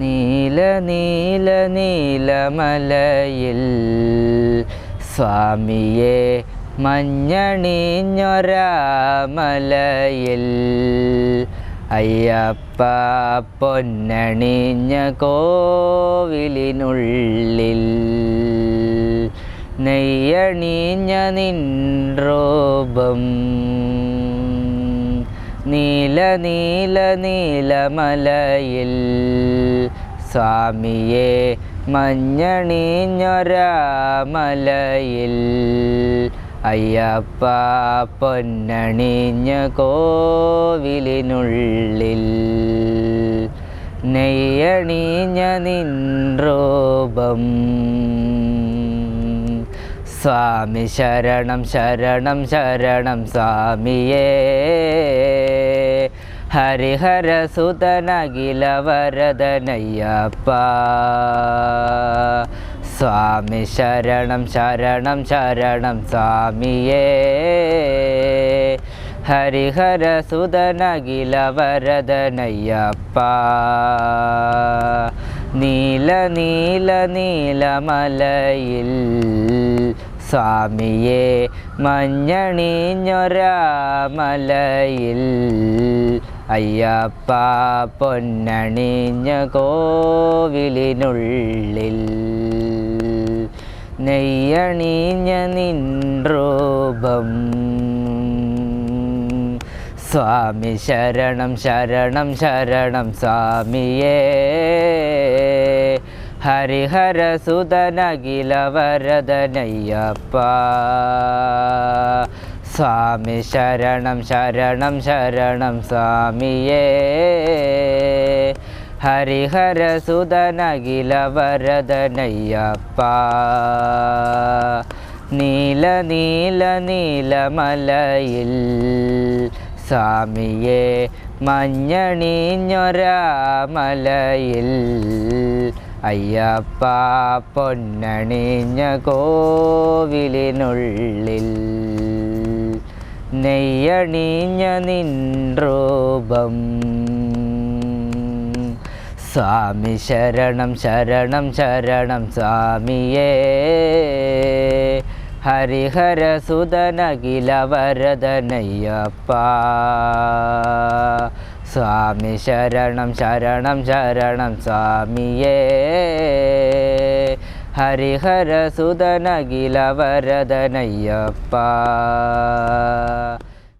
നീല നീല നീലമലയിൽ സ്വാമിയെ മഞ്ഞണിഞ്ഞൊരാമലയിൽ. അയ്യപ്പ പൊന്നണിഞ്ഞ കോവിലിനുള്ളിൽ നെയ്യണിഞ്ഞ നിൻ രൂപം നീല നീല നീലമലയിൽ സ്വാമിയെ മഞ്ഞണിഞ്ഞൊരാമലയിൽ അയ്യപ്പ പൊന്നണിഞ്ഞ കോവിലിനുള്ളിൽ നെയ്യണിഞ്ഞ നിൻ രൂപം സ്വാമി ശരണം ശരണം ശരണം സ്വാമിയേ. ഹരിഹര വരദനയ്യപ്പ സ്വാമി ശരണം ശരണം ശരണം സ്വാമിയേ. ഹരിഹര സുതനകില വരദനയ്യപ്പ നീല നീല നീലമലയിൽ സ്വാമിയെ മഞ്ഞണിഞ്ഞൊരാമലയിൽ അയ്യപ്പ പൊന്നണിഞ്ഞ കോവിലിനുള്ളിൽ നെയ്യണിഞ്ഞ നിൻ രൂപം. സ്വാമി ശരണം ശരണം ശരണം സ്വാമിയേ. ഹരിഹര സുതനകില വരദനയ്യപ്പ സ്വാമി ശരണം ശരണം ശരണം സ്വാമിയേ. ഹരിഹര സുതനകില വരദനയ്യപ്പ നീല നീല നീലമലയിൽ സ്വാമിയെ മഞ്ഞണിഞ്ഞൊരാമലയിൽ അയ്യപ്പ പൊന്നണിഞ്ഞ കോവിലിനുള്ളിൽ നെയ്യണിഞ്ഞ നിൻ രൂപം. സ്വാമി ശരണം ശരണം ശരണം സ്വാമിയേ. ഹരിഹര സുതനകില വരദനയ്യപ്പ. സ്വാമി ശരണം ശരണം ശരണം സ്വാമിയേ. ഹരിഹര സുതനകില വരദനയ്യപ്പ.